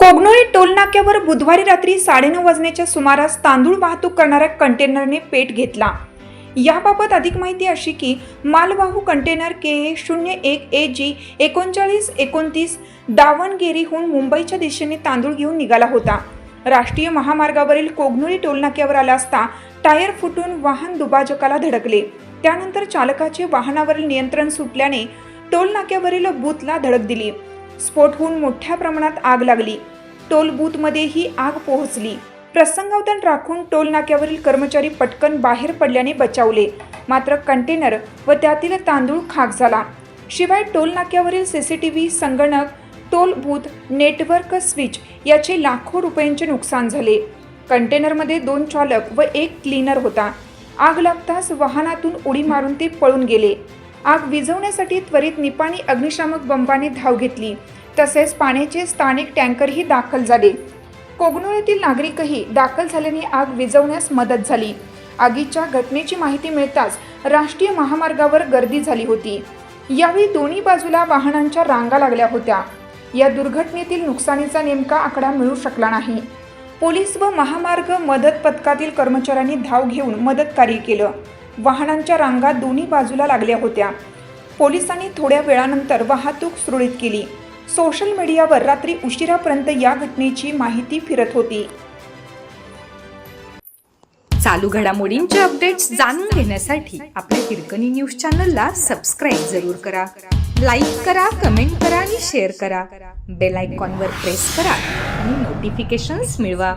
कोगनोळी टोलनाक्यावर बुधवारी रात्री साडेनऊ वाजण्याच्या सुमारास तांदूळ वाहतूक करणाऱ्या कंटेनरने पेट घेतला. याबाबत अधिक माहिती अशी की मालवाहू कंटेनर के ए शून्य एक ए जी एकोणचाळीस एकोणतीस दावणगेरीहून मुंबईच्या दिशेने तांदूळ घेऊन निघाला होता. राष्ट्रीय महामार्गावरील कोगनुळी टोलनाक्यावर आला असता टायर फुटून वाहन दुभाजकाला धडकले. त्यानंतर चालकाचे वाहनावरील नियंत्रण सुटल्याने टोलनाक्यावरील बूथला धडक दिली. स्फोट होऊन मोठ्या प्रमाणात आग लागली. टोल बूथमध्ये ही आग पोहोचली. प्रसंगावधान राखून टोल नाक्यावरील कर्मचारी पटकन बाहेर पडल्याने बचावले. मात्र कंटेनर व त्यातील तांदूळ खाक झाला. शिवाय टोल नाक्यावरील व्ही संगणक टोल बूथ नेटवर्क स्विच याचे लाखो रुपयांचे नुकसान झाले. कंटेनरमध्ये दोन चालक व एक क्लीनर होता. आग लागताच वाहनातून उडी मारून ते पळून गेले. आग विझवण्यासाठी त्वरित निपाणी अग्निशामक बंबाने धाव घेतली. तसेच पाण्याचे स्थानिक टँकरही दाखल झाले. कोगनोळीतील नागरिकही दाखल झाल्याने आग विझवण्यास मदत झाली. आगीच्या घटनेची माहिती मिळताच राष्ट्रीय महामार्गावर गर्दी झाली होती. यावेळी दोन्ही बाजूला वाहनांच्या रांगा लागल्या होत्या. या दुर्घटनेतील नुकसानीचा नेमका आकडा मिळू शकला नाही. पोलीस व महामार्ग मदत पथकातील कर्मचाऱ्यांनी धाव घेऊन मदत कार्य केलं. वाहनांच्या रांगा दोन्ही बाजूला लागल्या होत्या. पोलिसांनी थोड्या वेळानंतर वाहतूक सुरळीत केली. सोशल मीडियावर रात्री उशिरापर्यंत या घटनेची माहिती फिरत होती. चालू घडामोडींचे अपडेट्स जाणून घेण्यासाठी आपल्या हिरकणी न्यूज चॅनलला सबस्क्राईब जरूर करा. लाईक करा कमेंट करा आणि शेअर करा. बेल आयकॉनवर प्रेस करा आणि नोटिफिकेशन्स मिळवा.